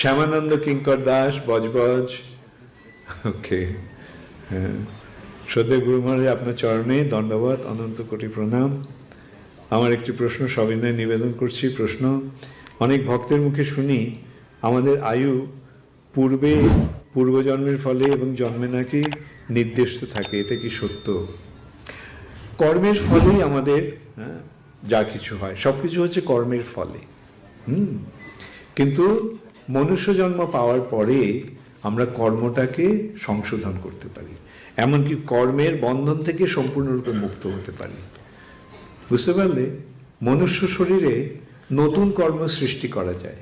শ্যামানন্দ কিঙ্কর দাস বজবজ ওকে হ্যাঁ শ্রদ্ধেয় গুরু মহারাজ আপনার চরণে দণ্ডবাদ অনন্ত কোটি প্রণাম। আমার একটি প্রশ্ন সবিনয় নিবেদন করছি। প্রশ্ন অনেক ভক্তের মুখে শুনি আমাদের আয়ু পূর্বে পূর্বজন্মের ফলে এবং জন্মে নাকি নির্দিষ্ট থাকে এটা কি সত্য? কর্মের ফলেই আমাদের হ্যাঁ, যা কিছু হয় সব কিছু হচ্ছে কর্মের ফলে। হুম কিন্তু মনুষ্য জন্ম পাওয়ার পরে আমরা কর্মটাকে সংশোধন করতে পারি। এমনকি কর্মের বন্ধন থেকে সম্পূর্ণরূপে মুক্ত হতে পারি। বুঝতে পারলে? মনুষ্য শরীরে নতুন কর্ম সৃষ্টি করা যায়।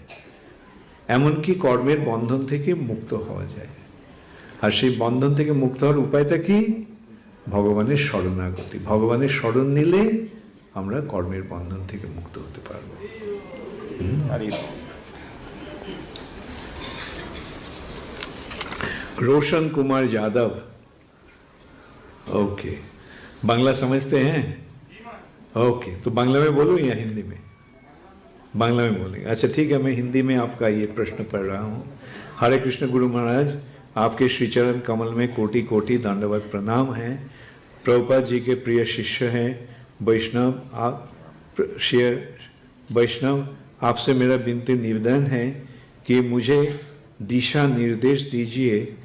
এমনকি কর্মের বন্ধন থেকে মুক্ত হওয়া যায়। আর সেই বন্ধন থেকে মুক্ত হওয়ার উপায়টা কি? ভগবানের শরণাগতি। ভগবানের শরণ নিলে আমরা কর্মের বন্ধন থেকে মুক্ত হতে পারব। रोशन कुमार यादव। ओके। बांग्ला समझते हैं? ओके तो बांग्ला में बोलूँ या हिंदी में? बांग्ला में बोलेंगे। अच्छा ठीक है, मैं हिंदी में आपका ये प्रश्न पढ़ रहा हूँ। हरे कृष्ण गुरु महाराज, आपके श्रीचरण कमल में कोटि कोटि दंडवत प्रणाम है। प्रभुपाद जी के प्रिय शिष्य हैं। वैष्णव, आप वैष्णव, आपसे मेरा विनती निवेदन है कि मुझे दिशा निर्देश दीजिए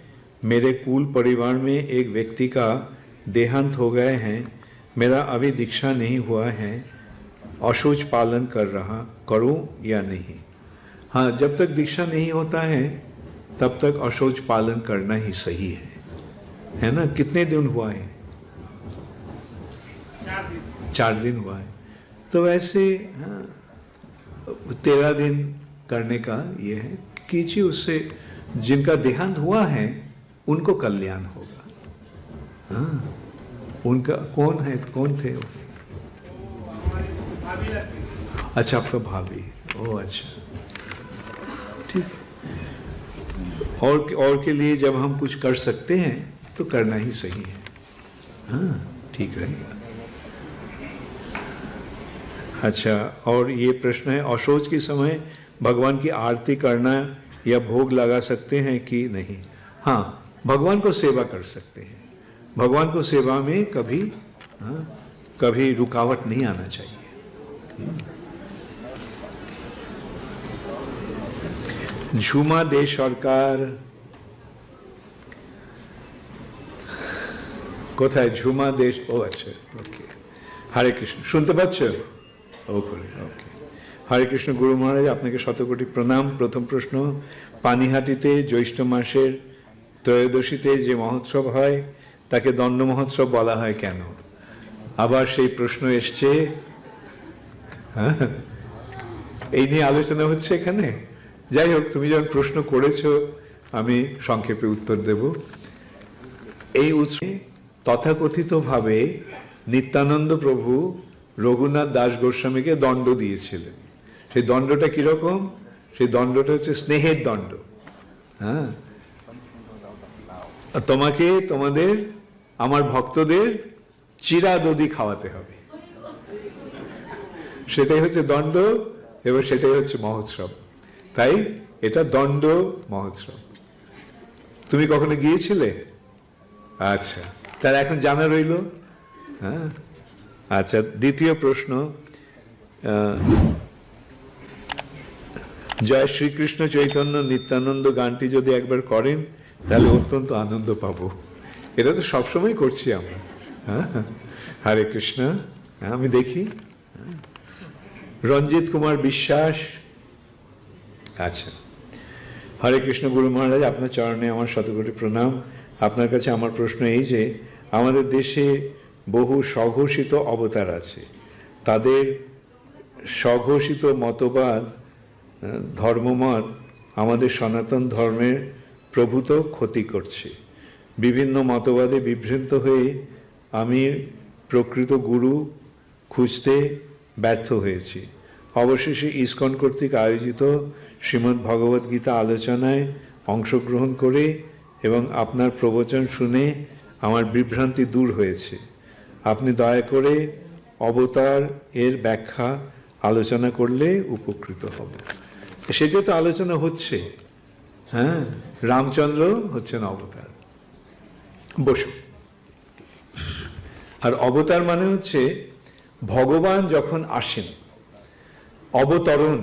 मेरे कुल परिवार में एक व्यक्ति का देहांत हो गए हैं। मेरा अभी दीक्षा नहीं हुआ है। अशौच पालन कर रहा करूँ या नहीं? हाँ जब तक दीक्षा नहीं होता है तब तक अशोच पालन करना ही सही है। है ना? कितने दिन हुआ है? चार दिन हुआ है। तो वैसे हाँ तेरह दिन करने का ये है। कीजिए उससे जिनका देहांत हुआ है उनको कल्याण होगा। हाँ उनका कौन है, कौन थे वो? अच्छा आपका भाभी। ओ अच्छा। ठीक। और और के लिए जब हम कुछ कर सकते हैं तो करना ही सही है। हाँ ठीक रहेगा। अच्छा और ये प्रश्न है अशौच के समय भगवान की आरती करना या भोग लगा सकते हैं कि नहीं? हाँ भगवान को सेवा कर सकते हैं भगवान को सेवा में कभी हाँ, कभी रुकावट नहीं आना चाहिए ঝুমা দে সরকার কোথায় ঝুমা দেশ ও আচ্ছা ওকে হরে কৃষ্ণ শুনতে পাচ্ছ ও করে ওকে হরে কৃষ্ণ গুরু মহারাজ আপনাকে শতকোটি প্রণাম প্রথম প্রশ্ন পানিহাটিতে জ্যৈষ্ঠ মাসের ত্রয়োদশীতে যে মহোৎসব হয়, তাকে দণ্ড মহোৎসব বলা হয় কেন? আবার সেই প্রশ্ন এসছে। হ্যাঁ? এই নিয়ে আলোচনা হচ্ছে এখানে। যাই হোক, তুমি যখন প্রশ্ন করেছ, আমি সংক্ষেপে উত্তর দেব। এই উৎসবে তথাকথিতভাবে নিত্যানন্দ প্রভু রঘুনাথ দাস গোস্বামীকে দণ্ড দিয়েছিলেন। সেই দণ্ডটা কীরকম? সেই দণ্ডটা হচ্ছে স্নেহের দণ্ড। হ্যাঁ তোমাকে তোমাদের, আমার ভক্তদের চিরা দধি খাওয়াতে হবে। সেটাই হচ্ছে দণ্ড এবং সেটাই হচ্ছে মহোৎসব। তাই এটা দণ্ড মহোৎসব। তুমি কখনো গিয়েছিলে? আচ্ছা তার এখন জানা রইল। হ্যাঁ আচ্ছা দ্বিতীয় প্রশ্ন জয় শ্রীকৃষ্ণ চৈতন্য নিত্যানন্দ গানটি যদি একবার করেন তাহলে অত্যন্ত আনন্দ পাবো। এটা তো সবসময় করছি আমরা। হ্যাঁ? হরে কৃষ্ণ। হ্যাঁ, আমি দেখি। রঞ্জিত কুমার বিশ্বাস। আচ্ছা। হরে কৃষ্ণ গুরু মহারাজ আপনার চরণে আমার শতকোটি প্রণাম। আপনার কাছে আমার প্রশ্ন এই যে আমাদের দেশে বহু স্বঘোষিত অবতার আছে। তাদের স্বঘোষিত মতবাদ ধর্মমত আমাদের সনাতন ধর্মের প্রভূত ক্ষতি করছে। বিভিন্ন মতবাদে বিভ্রান্ত হয়ে আমি প্রকৃত গুরু খুঁজতে ব্যর্থ হয়েছি। অবশেষে ইসকন কর্তৃক আয়োজিত শ্রীমদ্ ভগবদ গীতা আলোচনায় অংশগ্রহণ করে এবং আপনার প্রবচন শুনে আমার বিভ্রান্তি দূর হয়েছে। আপনি দয়া করে অবতার এর ব্যাখ্যা আলোচনা করলে উপকৃত হব। সেটা তো আলোচনা হচ্ছে। হ্যাঁ? রামচন্দ্র হচ্ছেন অবতার। বসু আর অবতার মানে হচ্ছে ভগবান যখন আসেন, অবতরণ,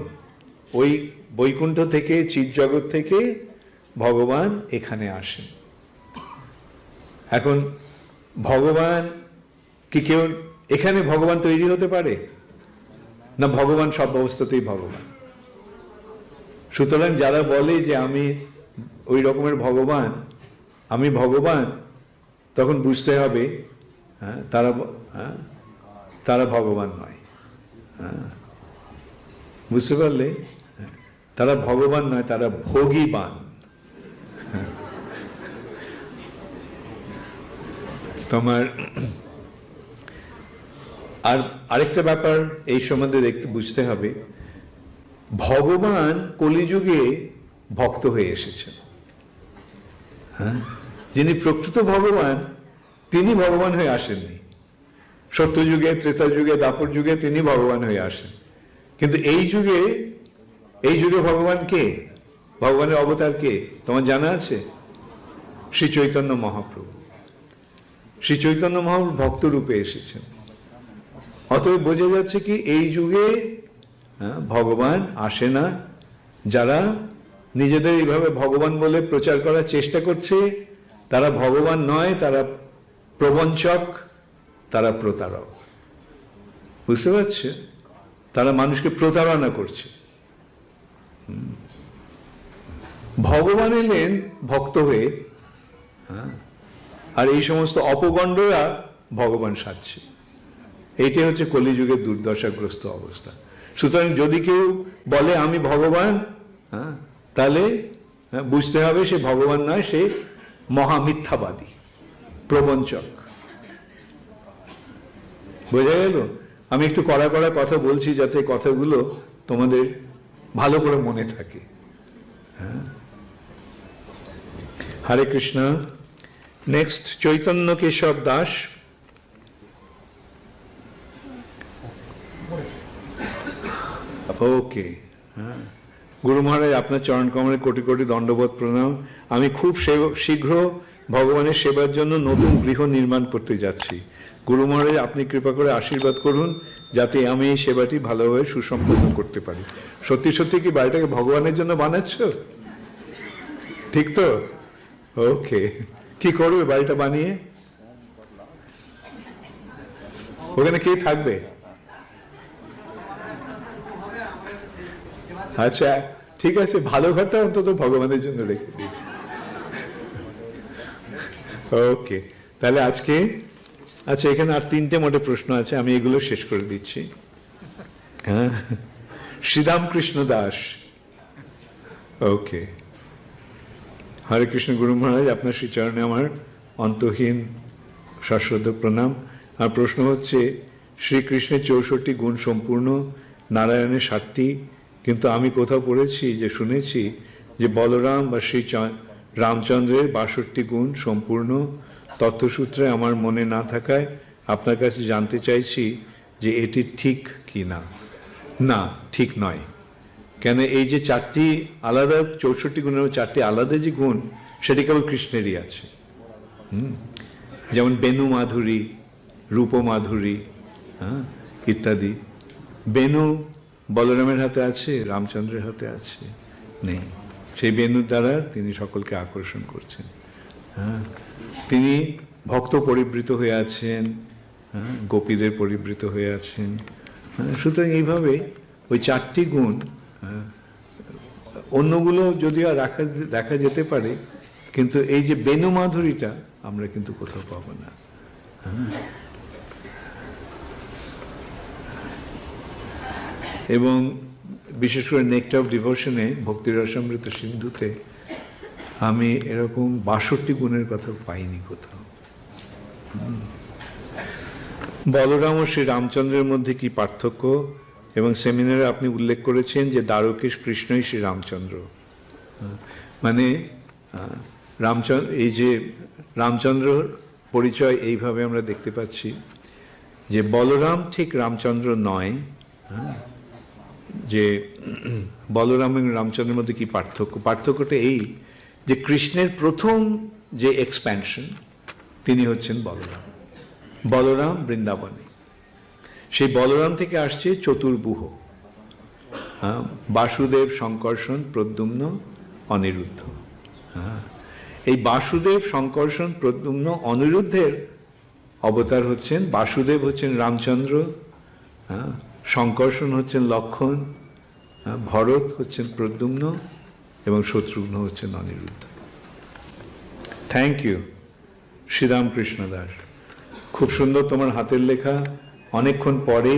ওই বৈকুণ্ঠ থেকে চিৎজগৎ থেকে ভগবান এখানে আসেন। এখন ভগবান কি কেউ, এখানে ভগবান তৈরি হতে পারে? না, ভগবান সব অবস্থাতেই ভগবান। সুতরাং যারা বলে যে আমি ওই রকমের ভগবান আমি ভগবান তখন বুঝতে হবে হ্যাঁ, তারা হ্যাঁ, তারা ভগবান নয় হ্যাঁ। বুঝতে পারলে তারা ভগবান নয় তারা ভোগী ভোগীবান তোমার আর আরেকটা ব্যাপার এই সম্বন্ধে দেখতে বুঝতে হবে ভগবান কলিযুগে ভক্ত হয়ে এসেছেন। হ্যাঁ? যিনি প্রকৃত ভগবান তিনি ভগবান হয়ে আসেননি। সত্যযুগে ত্রেতা যুগে দাপর যুগে তিনি ভগবান হয়ে আসেন। কিন্তু এই যুগে এই যুগে ভগবান কে? ভগবানের অবতার কে? তোমার জানা আছে? শ্রী চৈতন্য মহাপ্রভু। শ্রী চৈতন্য মহাপ্রভু ভক্ত রূপে এসেছেন। অতএব বোঝা যাচ্ছে কি এই যুগে হ্যাঁ, ভগবান আসে না। যারা নিজেদের এইভাবে ভগবান বলে প্রচার করার চেষ্টা করছে। তারা ভগবান নয় তারা প্রবঞ্চক তারা প্রতারক। বুঝতে পারছে? তারা মানুষকে প্রতারণা করছে। ভগবান এলেন ভক্ত হয়ে হ্যাঁ, আর এই সমস্ত অপগণ্ডরা ভগবান সাজছে। এইটাই হচ্ছে কলিযুগের দুর্দশাগ্রস্ত অবস্থা। সুতরাং যদি কেউ বলে আমি ভগবান হ্যাঁ তাহলে হ্যাঁ, বুঝতে হবে সে ভগবান নয় সে মহামিথ্যাবাদী প্রবঞ্চক। বোঝা গেল? আমি একটু কড়া কড়া কথা বলছি যাতে কথাগুলো তোমাদের ভালো করে মনে থাকে। হ্যাঁ? হরে কৃষ্ণ। নেক্সট চৈতন্য কেশব দাস। ওকে গুরু মহারাজ, আপনার চরণ কমলে কোটি কোটি দণ্ডবোধ প্রণাম। আমি খুব শীঘ্র ভগবানের সেবার জন্য নতুন গৃহ নির্মাণ করতে যাচ্ছি। গুরু মহারাজ, আপনি কৃপা করে আশীর্বাদ করুন, যাতে আমি এই সেবাটি ভালোভাবে সুসম্পন্ন করতে পারি। সত্যি সত্যি কি বাড়িটাকে ভগবানের জন্য বানাচ্ছ? ঠিক তো? ওকে কি করবে বাড়িটা বানিয়ে? ওখানে কে থাকবে? আচ্ছা ঠিক আছে, ভালো ঘরটা অন্তত ভগবানের জন্য রেখে দিই। ওকে তাহলে আজকে আচ্ছা এখানে আর তিনটে মোটে প্রশ্ন আছে, আমি এগুলো শেষ করে দিচ্ছি। হ্যাঁ শ্রীরাম কৃষ্ণ দাস। ওকে হরে কৃষ্ণ গুরু মহারাজ, আপনার শ্রীচরণে আমার অন্তহীন সশ্রদ্ধ প্রণাম। আর প্রশ্ন হচ্ছে, শ্রীকৃষ্ণের চৌষট্টি গুণ সম্পূর্ণ, নারায়ণের ষাটটি কিন্তু আমি কোথাও পড়েছি যে শুনেছি যে বলরাম বা শ্রী রামচন্দ্রের বাষট্টি গুণ সম্পূর্ণ তথ্যসূত্রে আমার মনে না থাকায় আপনার কাছে জানতে চাইছি যে এটি ঠিক কি না। না, ঠিক নয়। কেন এই যে চারটি আলাদা, চৌষট্টি গুণের চারটি আলাদা যে গুণ, সেটি কেবল কৃষ্ণেরই আছে। যেমন বেনু মাধুরী রূপ মাধুরী হ্যাঁ ইত্যাদি। বেনু বলরামের হাতে আছে রামচন্দ্রের হাতে আছে। নেই। সেই বেনুর দ্বারা তিনি সকলকে আকর্ষণ করছেন। হ্যাঁ। তিনি ভক্ত পরিবৃত হয়ে আছেন হ্যাঁ গোপীদের পরিবৃত হয়ে আছেন। হ্যাঁ, সুতরাং এইভাবে ওই চারটি গুণ হ্যাঁ, অন্যগুলো যদিও রাখা দেখা যেতে পারে কিন্তু এই যে বেনু মাধুরীটা আমরা কিন্তু কোথাও পাবো না। হ্যাঁ। এবং বিশেষ করে নেক্ট অফ ডিভোশনে ভক্তি রসামৃত সিন্ধুতে আমি এরকম বাষট্টি গুণের কথা পাইনি কোথাও। বলরাম ও শ্রী রামচন্দ্রের মধ্যে কি পার্থক্য? এবং সেমিনারে আপনি উল্লেখ করেছেন যে দ্বারকেশ কৃষ্ণই শ্রী রামচন্দ্র মানে রামচন্দ্র এই যে রামচন্দ্র পরিচয় এইভাবে আমরা দেখতে পাচ্ছি যে বলরাম ঠিক রামচন্দ্র নয় হ্যাঁ, যে বলরাম এবং রামচন্দ্রের মধ্যে কি পার্থক্য? পার্থক্যটা এই যে কৃষ্ণের প্রথম যে এক্সপ্যানশন তিনি হচ্ছেন বলরাম। বলরাম বৃন্দাবনে। সেই বলরাম থেকে আসছে চতুর্বুহ হ্যাঁ, বাসুদেব শঙ্কর্ষণ প্রদ্যুম্ন অনিরুদ্ধ। হ্যাঁ, এই বাসুদেব শঙ্কর্ষণ প্রদ্যুম্ন অনিরুদ্ধের অবতার হচ্ছেন বাসুদেব হচ্ছেন রামচন্দ্র। হ্যাঁ, শঙ্কর্ষণ হচ্ছেন লক্ষণ হ্যাঁ, ভরত হচ্ছেন প্রদ্যুম্ন এবং শত্রুঘ্ন হচ্ছেন Aniruddha. Thank you Sriramakrishna Das. খুব সুন্দর তোমার হাতের লেখা। অনেকক্ষণ পরে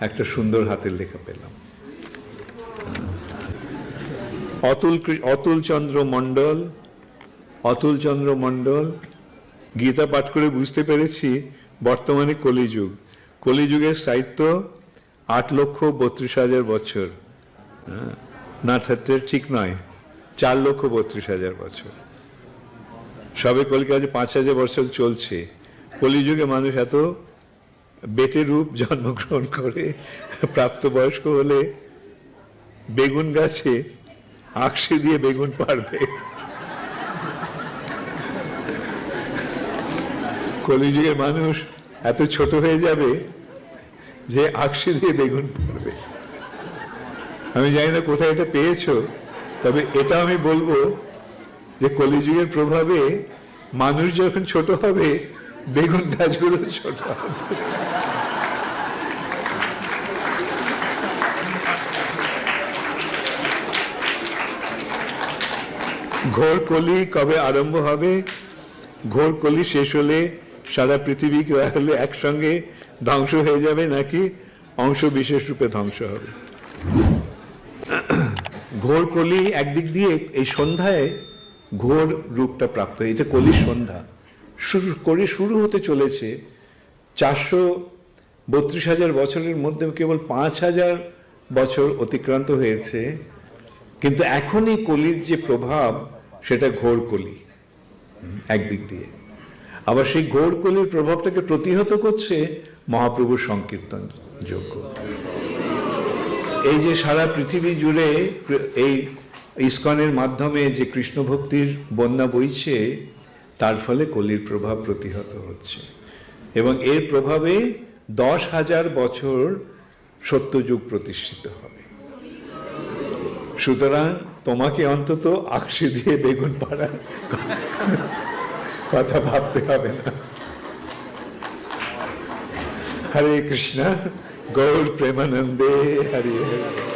একটা সুন্দর হাতের লেখা পেলাম। অতুল অতুলচন্দ্র অতুল চন্দ্র মণ্ডল অতুল চন্দ্র মণ্ডল গীতা পাঠ করে বুঝতে পেরেছি বর্তমানে কলিযুগ। কলিযুগের সাহিত্য আট লক্ষ বত্রিশ হাজার বছর। হ্যাঁ, না থাকতে ঠিক নয় চার লক্ষ বত্রিশ হাজার বছর। সবে কলিকাজে পাঁচ হাজার বছর চলছে কলিযুগে মানুষ এত বেটে রূপ জন্মগ্রহণ করে প্রাপ্তবয়স্ক হলে বেগুন গাছে আকশে দিয়ে বেগুন পারবে কলিযুগের মানুষ এত ছোট হয়ে যাবে যে আকশে দিয়ে বেগুন পারবে আমি জানি না কোথায় এটা পেয়েছ, তবে এটা আমি বলব যে কলিযুগের প্রভাবে মানুষ যখন ছোট হবে, বেগুন গাছগুলো ছোট হবে। ঘোর কলি কবে আরম্ভ হবে? ঘোর কলি শেষ হলে সারা পৃথিবী কি হলে একসঙ্গে ধ্বংস হয়ে যাবে নাকি অংশ বিশেষ রূপে ধ্বংস হবে? ঘোর কলি একদিক দিয়ে এই সন্ধ্যায় ঘোর রূপটা প্রাপ্ত। এটা কলির সন্ধ্যা। শুরু, কলি শুরু হতে চলেছে চারশো বত্রিশ হাজার বছরের মধ্যে কেবল পাঁচ হাজার বছর অতিক্রান্ত হয়েছে। কিন্তু এখনই কলির যে প্রভাব, সেটা ঘোর কলি একদিক দিয়ে। আবার সেই ঘোর কলির প্রভাবটাকে প্রতিহত করছে মহাপ্রভুর সংকীর্তন যোগ্য। এই যে সারা পৃথিবী জুড়ে এই ইস্কনের মাধ্যমে যে কৃষ্ণ ভক্তির বন্যা বইছে, তার ফলে কলির প্রভাব প্রতিহত হচ্ছে। এবং এর প্রভাবে দশ হাজার বছর সত্যযুগ প্রতিষ্ঠিত হবে। সুতরাং তোমাকে অন্তত আকশে দিয়ে বেগুন পাড়ার কথা ভাবতে হবে না। হরে কৃষ্ণ গৌর প্রেমানন্দে হরি হরি